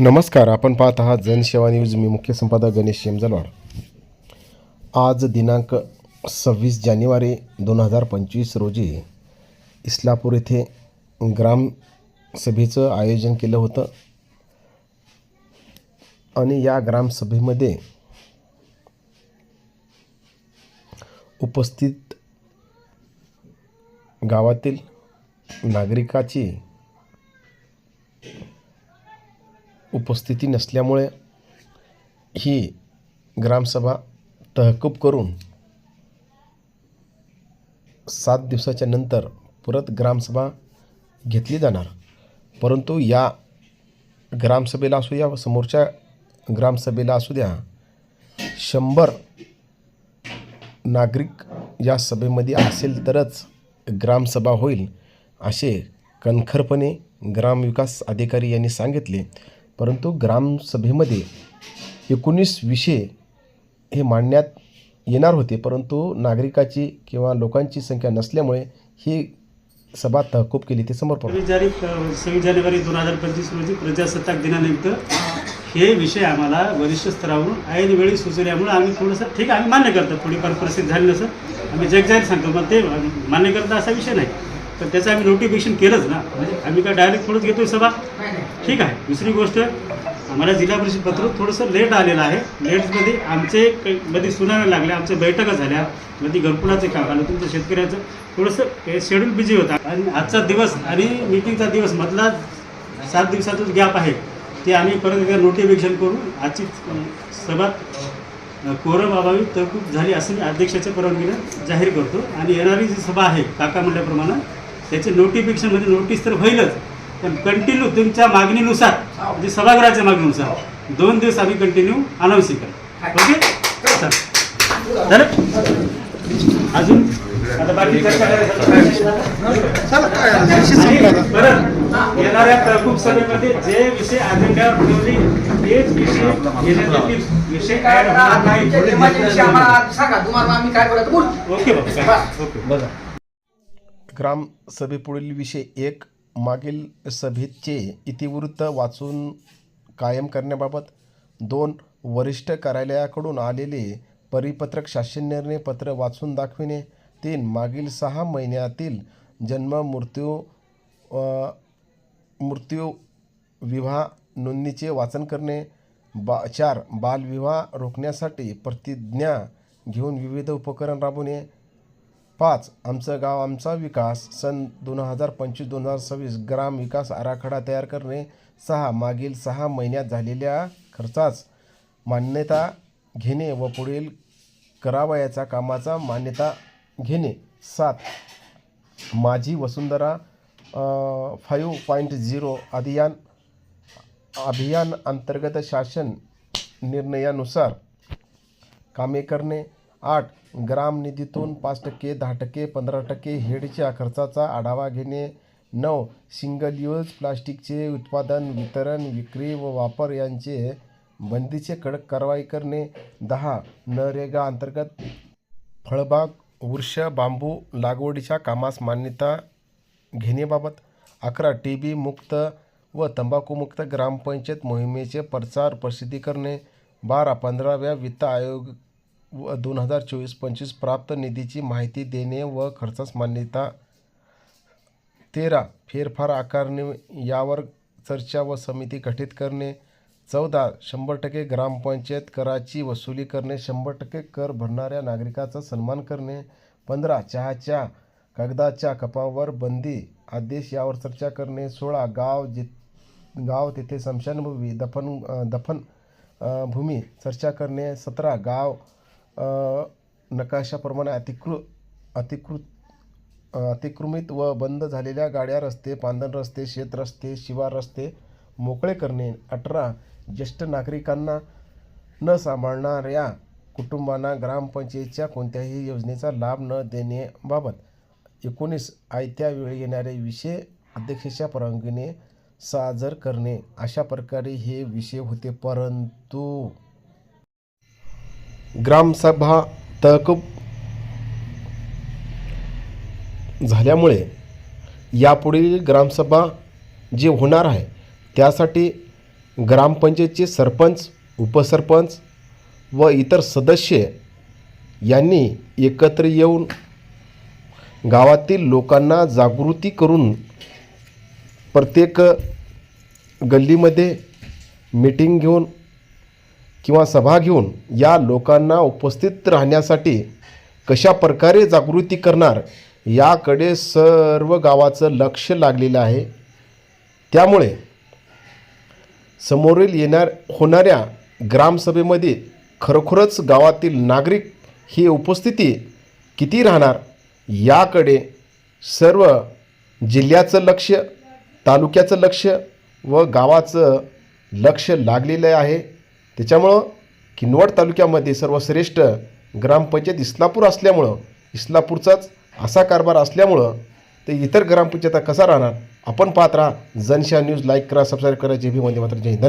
नमस्कार आपण पाहत आहात जनसेवा न्यूज. मी मुख्य संपादक गणेश शेमजलवाड. आज दिनांक सव्वीस जानेवारी दोन हजार पंचवीस रोजी इस्लापूर येथे ग्रामसभेचं आयोजन केलं होतं. आणि या ग्रामसभेमध्ये उपस्थित गावातील नागरिकाची उपस्थिती नसल्यामुळे ही ग्रामसभा तहकूब करून सात दिवसाच्या नंतर परत ग्रामसभा घेतली जाणार. परंतु या ग्रामसभेला असू या व समोरच्या ग्रामसभेला असू द्या शंभर नागरिक या सभेमध्ये असेल तरच ग्रामसभा होईल असे कणखरपणे ग्रामविकास अधिकारी यांनी सांगितले. परंतु ग्रामसभेमध्ये एकोणीस विषय हे मांडण्यात येणार होते परंतु नागरिकाची किंवा लोकांची संख्या नसल्यामुळे ही सभा तहकूब केली ते समोर सव्वीस जारी सव्वीस जानेवारी दोन हजार पंचवीस रोजी प्रजासत्ताक दिनानिमित्त हे विषय आम्हाला वरिष्ठ स्तरावरून ऐन वेळी सुचवल्यामुळे आम्ही थोडंसं ठीक आहे आम्ही मान्य करतो थोडीफार प्रसिद्ध झाली नसं आम्ही जगजाहीर सांगतो पण ते मान्य करता असा विषय नाही. तर त्याचं आम्ही नोटिफिकेशन केलंच ना म्हणजे आम्ही काय डायरेक्ट थोडंच घेतोय सभा? ठीक आहे. दुसरी गोष्ट आम्हाला जिल्हा परिषद पत्र थोडंसं लेट आलेलं आहे. लेटमध्ये आमचे मध्ये सुनाव्या लागले आमच्या बैठका झाल्या मध्ये घरकुलाचं काम आलं तुमचं शेतकऱ्याचं. थोडंसं शेड्यूल बिझी होता. आणि आजचा दिवस आणि मीटिंगचा दिवस मधला सात दिवसातच गॅप आहे. ते आम्ही परत एकदा नोटिफिकेशन करून आजची सभा कोरम अभावी तहकूब झाली असं मी अध्यक्षाच्या परवानगीनं जाहीर करतो. आणि येणारी जी सभा आहे काका म्हटल्याप्रमाणे त्याचे नोटिफिकेशनमध्ये नोटीस तर होईलच. पण कंटिन्यू तुमच्या मागणीनुसार म्हणजे सभागृहाच्या मागणीनुसार दोन दिवस आम्ही कंटिन्यू अनाऊन्स करू ओके. झालं? अजून? आता बाकी चर्चा करायला परत येणाऱ्या तहकूब सभेमध्ये जे विषय अजेंड्यावर ठेवले तेच विषय विषय नाही. काय बोल? ओके बाबा. ओके. बघा. ग्रामसभेपुढील विषय एक मागील सभेचे इतिवृत्त वाचून कायम करण्याबाबत दोन वरिष्ठ कार्यालयाकडून आलेले परिपत्रक शासन निर्णय पत्र वाचून दाखविणे तीन मागील सहा महिन्यातील जन्म मृत्यू मृत्यू विवाह नोंदणीचे वाचन करणे बा चार बालविवाह रोखण्यासाठी प्रतिज्ञा घेऊन विविध उपकरण राबवणे पाच आमचं गाव आमचा विकास सन दोन हजार पंचवीस दोन हजार सव्वीस ग्राम विकास आराखडा तयार करणे सहा मागील सहा महिन्यात झालेल्या खर्चास मान्यता घेणे व पुढील करावयाच्या कामाचा मान्यता घेणे. सात माझी वसुंधरा फाईव्ह पॉईंट झिरो अभियान अभियान अंतर्गत शासन निर्णयानुसार कामे करणे आठ ग्राम निधीतून पाच टक्के दहा टक्के पंधरा टक्के हेडच्या खर्चाचा आढावा घेणे. नऊ सिंगल यूज प्लास्टिकचे उत्पादन वितरण विक्री व वापर यांचे बंदीचे कडक कारवाई करणे. दहा नरेगा अंतर्गत फळबाग वृक्ष बांबू लागवडीच्या कामास मान्यता घेण्याबाबत. अकरा टी बी मुक्त व तंबाखूमुक्त ग्रामपंचायत मोहिमेचे प्रचार प्रसिद्धी करणे. बारा पंधराव्या वित्त आयोग व दोन हजार चोवीस पंचवीस प्राप्त निधीची माहिती देणे व खर्चास मान्यता तेरा फेरफार आकारणे यावर चर्चा व समिती गठीत करणे चौदा शंभर टक्के ग्रामपंचायत कराची वसुली करणे शंभर टक्के कर भरणाऱ्या नागरिकाचा सन्मान करणे पंधरा चहाच्या कागदाच्या कपावर बंदी आदेश यावर चर्चा करणे सोळा गाव जि गाव तेथे स्मशानभूमी दफन दफन भूमी चर्चा करणे सतरा गाव नकाशाप्रमाणे अतिकृ अतिकृत अतिक्रमित व बंद झालेल्या गाड्या रस्ते पांधन रस्ते शेत रस्ते शिवार रस्ते मोकळे करणे अठरा ज्येष्ठ नागरिकांना न सांभाळणाऱ्या कुटुंबांना ग्रामपंचायतीच्या कोणत्याही योजनेचा लाभ न देण्याबाबत एकोणीस आयत्या वेळी येणारे विषय अध्यक्षाच्या परवानगीने सादर करणे अशा प्रकारे हे विषय होते. परंतु ग्रामसभा तहकूब झाल्यामुळे यापुढील ग्रामसभा जी होणार आहे त्यासाठी ग्रामपंचायतचे सरपंच उपसरपंच व इतर सदस्य यांनी एकत्र येऊन गावातील लोकांना जागृती करून प्रत्येक गल्लीमध्ये मीटिंग घेऊन किंवा सभा घेऊन या लोकांना उपस्थित राहण्यासाठी कशा प्रकारे जागृती करणार याकडे सर्व गावाचं लक्ष लागलेलं आहे. त्यामुळे समोरील येणार होणाऱ्या ग्रामसभेमध्ये खरोखरच गावातील नागरिक ही उपस्थिती किती राहणार याकडे सर्व जिल्ह्याचं लक्ष तालुक्याचं लक्ष व गावाचं लक्ष लागलेलं आहे. त्याच्यामुळं किनवट तालुक्यामध्ये सर्वश्रेष्ठ ग्रामपंचायत इस्लापूर असल्यामुळं इस्लापूरचाच असा कारभार असल्यामुळं ते इतर ग्रामपंचायता कसा राहणार आपण पाहत राहा. जनशा न्यूज लाईक करा सबस्क्राईब करा. जे भी वंदे मात्र जय धन्यवाद.